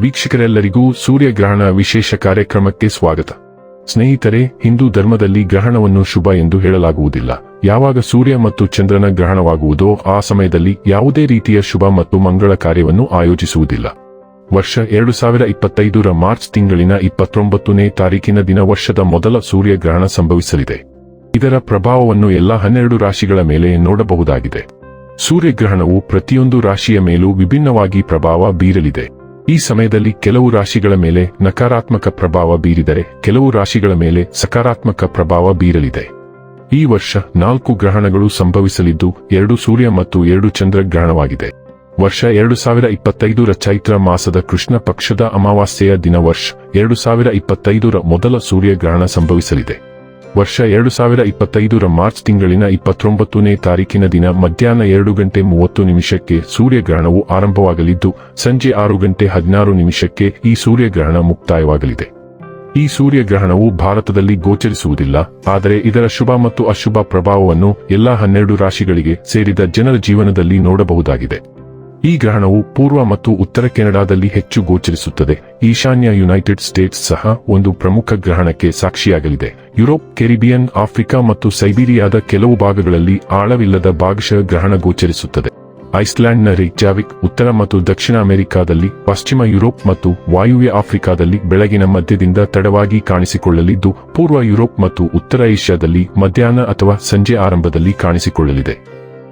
ವೀಕ್ಷಕರೆಲ್ಲರಿಗೂ ಸೂರ್ಯಗ್ರಹಣ ವಿಶೇಷ ಕಾರ್ಯಕ್ರಮಕ್ಕೆ ಸ್ವಾಗತ. ಸ್ನೇಹಿತರೆ, ಹಿಂದೂ ಧರ್ಮದಲ್ಲಿ ಗ್ರಹಣವನ್ನು ಶುಭ ಎಂದು ಹೇಳಲಾಗುವುದಿಲ್ಲ. ಯಾವಾಗ ಸೂರ್ಯ ಮತ್ತು ಚಂದ್ರನ ಗ್ರಹಣವಾಗುವುದೋ ಆ ಸಮಯದಲ್ಲಿ ಯಾವುದೇ ರೀತಿಯ ಶುಭ ಮತ್ತು ಮಂಗಳ ಕಾರ್ಯವನ್ನು ಆಯೋಜಿಸುವುದಿಲ್ಲ. ವರ್ಷ ಎರಡು ಸಾವಿರ ಇಪ್ಪತ್ತೈದರ ಮಾರ್ಚ್ ತಿಂಗಳಿನ ಇಪ್ಪತ್ತೊಂಬತ್ತನೇ ತಾರೀಕಿನ ದಿನ ವರ್ಷದ ಮೊದಲ ಸೂರ್ಯಗ್ರಹಣ ಸಂಭವಿಸಲಿದೆ. ಇದರ ಪ್ರಭಾವವನ್ನು ಎಲ್ಲ ಹನ್ನೆರಡು ರಾಶಿಗಳ ಮೇಲೆ ನೋಡಬಹುದಾಗಿದೆ. ಸೂರ್ಯಗ್ರಹಣವು ಪ್ರತಿಯೊಂದು ರಾಶಿಯ ಮೇಲೂ ವಿಭಿನ್ನವಾಗಿ ಪ್ರಭಾವ ಬೀರಲಿದೆ. ಈ ಸಮಯದಲ್ಲಿ ಕೆಲವು ರಾಶಿಗಳ ಮೇಲೆ ನಕಾರಾತ್ಮಕ ಪ್ರಭಾವ ಬೀರಿದರೆ ಕೆಲವು ರಾಶಿಗಳ ಮೇಲೆ ಸಕಾರಾತ್ಮಕ ಪ್ರಭಾವ ಬೀರಲಿದೆ. ಈ ವರ್ಷ ನಾಲ್ಕು ಗ್ರಹಣಗಳು ಸಂಭವಿಸಲಿದ್ದು, ಎರಡು ಸೂರ್ಯ ಮತ್ತು ಎರಡು ಚಂದ್ರ ಗ್ರಹಣವಾಗಿದೆ. ವರ್ಷ ಎರಡು ಸಾವಿರ ಇಪ್ಪತ್ತೈದರ ಚೈತ್ರ ಮಾಸದ ಕೃಷ್ಣ ಪಕ್ಷದ ಅಮಾವಾಸ್ಯೆಯ ದಿನ ವರ್ಷ ಎರಡು ಸಾವಿರ ಇಪ್ಪತ್ತೈದರ ಮೊದಲ ಸೂರ್ಯಗ್ರಹಣ ಸಂಭವಿಸಲಿದೆ. ವರ್ಷ ಎರಡು ಸಾವಿರ ಇಪ್ಪತ್ತೈದರ ಮಾರ್ಚ್ ತಿಂಗಳಿನ ಇಪ್ಪತ್ತೊಂಬತ್ತನೇ ತಾರೀಕಿನ ದಿನ ಮಧ್ಯಾಹ್ನ ಎರಡು ಗಂಟೆ ಮೂವತ್ತು ನಿಮಿಷಕ್ಕೆ ಸೂರ್ಯಗ್ರಹಣವು ಆರಂಭವಾಗಲಿದ್ದು, ಸಂಜೆ ಆರು ಗಂಟೆ ಹದಿನಾರು ನಿಮಿಷಕ್ಕೆ ಈ ಸೂರ್ಯಗ್ರಹಣ ಮುಕ್ತಾಯವಾಗಲಿದೆ. ಈ ಸೂರ್ಯಗ್ರಹಣವು ಭಾರತದಲ್ಲಿ ಗೋಚರಿಸುವುದಿಲ್ಲ, ಆದರೆ ಇದರ ಶುಭ ಮತ್ತು ಅಶುಭ ಪ್ರಭಾವವನ್ನು ಎಲ್ಲಾ ಹನ್ನೆರಡು ರಾಶಿಗಳಿಗೆ ಸೇರಿದ ಜನರ ಜೀವನದಲ್ಲಿ ನೋಡಬಹುದಾಗಿದೆ. ಈ ಗ್ರಹಣವು ಪೂರ್ವ ಮತ್ತು ಉತ್ತರ ಕೆನಡಾದಲ್ಲಿ ಹೆಚ್ಚು ಗೋಚರಿಸುತ್ತದೆ. ಈಶಾನ್ಯ ಯುನೈಟೆಡ್ ಸ್ಟೇಟ್ಸ್ ಸಹ ಒಂದು ಪ್ರಮುಖ ಗ್ರಹಣಕ್ಕೆ ಸಾಕ್ಷಿಯಾಗಲಿದೆ. ಯುರೋಪ್, ಕೆರಿಬಿಯನ್, ಆಫ್ರಿಕಾ ಮತ್ತು ಸೈಬೀರಿಯಾದ ಕೆಲವು ಭಾಗಗಳಲ್ಲಿ ಆಳವಿಲ್ಲದ ಭಾಗಶಃ ಗ್ರಹಣ ಗೋಚರಿಸುತ್ತದೆ. ಐಸ್ಲ್ಯಾಂಡ್ನ ರಿಕ್ಜಾವಿಕ್ ಉತ್ತರ ಮತ್ತು ದಕ್ಷಿಣ ಅಮೆರಿಕಾದಲ್ಲಿ, ಪಶ್ಚಿಮ ಯುರೋಪ್ ಮತ್ತು ವಾಯುವ್ಯ ಆಫ್ರಿಕಾದಲ್ಲಿ ಬೆಳಗಿನ ಮಧ್ಯದಿಂದ ತಡವಾಗಿ ಕಾಣಿಸಿಕೊಳ್ಳಲಿದ್ದು, ಪೂರ್ವ ಯುರೋಪ್ ಮತ್ತು ಉತ್ತರ ಏಷ್ಯಾದಲ್ಲಿ ಮಧ್ಯಾಹ್ನ ಅಥವಾ ಸಂಜೆ ಆರಂಭದಲ್ಲಿ ಕಾಣಿಸಿಕೊಳ್ಳಲಿದೆ.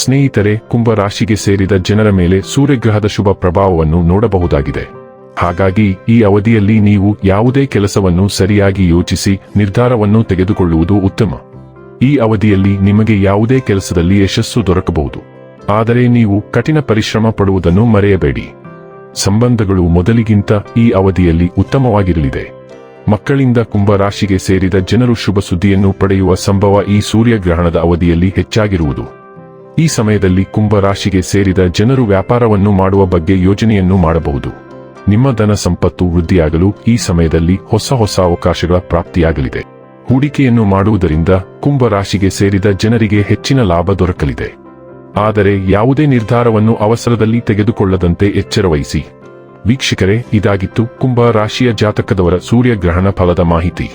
ಸ್ನೇಹಿತರೆ ಕುಂಭ ರಾಶಿಗೆ ಸೇರಿದ ಜನರ ಮೇಲೆ ಸೂರ್ಯಗ್ರಹದ ಶುಭ ಪ್ರಭಾವವನ್ನು ನೋಡಬಹುದಾಗಿದೆ. ಹಾಗಾಗಿ, ಈ ಅವಧಿಯಲ್ಲಿ ನೀವು ಯಾವುದೇ ಕೆಲಸವನ್ನು ಸರಿಯಾಗಿ ಯೋಚಿಸಿ, ನಿರ್ಧಾರವನ್ನು ತೆಗೆದುಕೊಳ್ಳುವುದು ಉತ್ತಮ. ಈ ಅವಧಿಯಲ್ಲಿ ನಿಮಗೆ ಯಾವುದೇ ಕೆಲಸದಲ್ಲಿ ಯಶಸ್ಸು ದೊರಕಬಹುದು. ಆದರೆ ನೀವು ಕಠಿಣ ಪರಿಶ್ರಮ ಪಡುವುದನ್ನು ಮರೆಯಬೇಡಿ. ಸಂಬಂಧಗಳು ಮೊದಲಿಗಿಂತ ಈ ಅವಧಿಯಲ್ಲಿ ಉತ್ತಮವಾಗಿರಲಿದೆ. ಮಕ್ಕಳಿಂದ ಕುಂಭ ರಾಶಿಗೆ ಸೇರಿದ ಜನರು ಶುಭ ಸುದ್ದಿಯನ್ನು ಪಡೆಯುವ ಸಂಭವ ಈ ಸೂರ್ಯಗ್ರಹಣದ ಅವಧಿಯಲ್ಲಿ ಹೆಚ್ಚಾಗಿರುವುದು. ಈ ಸಮಯದಲ್ಲಿ ಕುಂಭ ರಾಶಿಗೆ ಸೇರಿದ ಜನರು ವ್ಯಾಪಾರವನ್ನು ಮಾಡುವ ಬಗ್ಗೆ ಯೋಜನೆಯನ್ನು ಮಾಡಬಹುದು. ನಿಮ್ಮ ಧನ ಸಂಪತ್ತು ವೃದ್ಧಿಯಾಗಲು ಈ ಸಮಯದಲ್ಲಿ ಹೊಸ ಹೊಸ ಅವಕಾಶಗಳ ಪ್ರಾಪ್ತಿಯಾಗಲಿದೆ. ಹೂಡಿಕೆಯನ್ನು ಮಾಡುವುದರಿಂದ ಕುಂಭ ರಾಶಿಗೆ ಸೇರಿದ ಜನರಿಗೆ ಹೆಚ್ಚಿನ ಲಾಭ ದೊರಕಲಿದೆ. ಆದರೆ ಯಾವುದೇ ನಿರ್ಧಾರವನ್ನು ಅವಸರದಲ್ಲಿ ತೆಗೆದುಕೊಳ್ಳದಂತೆ ಎಚ್ಚರವಹಿಸಿ. ವೀಕ್ಷಕರೇ, ಇದಾಗಿತ್ತು ಕುಂಭ ರಾಶಿಯ ಜಾತಕದವರ ಸೂರ್ಯಗ್ರಹಣ ಫಲದ ಮಾಹಿತಿ.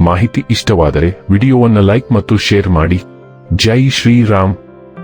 ಮಾಹಿತಿ ಇಷ್ಟವಾದರೆ ವಿಡಿಯೋವನ್ನು ಲೈಕ್ ಮತ್ತು ಶೇರ್ ಮಾಡಿ. ಜೈ ಶ್ರೀರಾಮ್.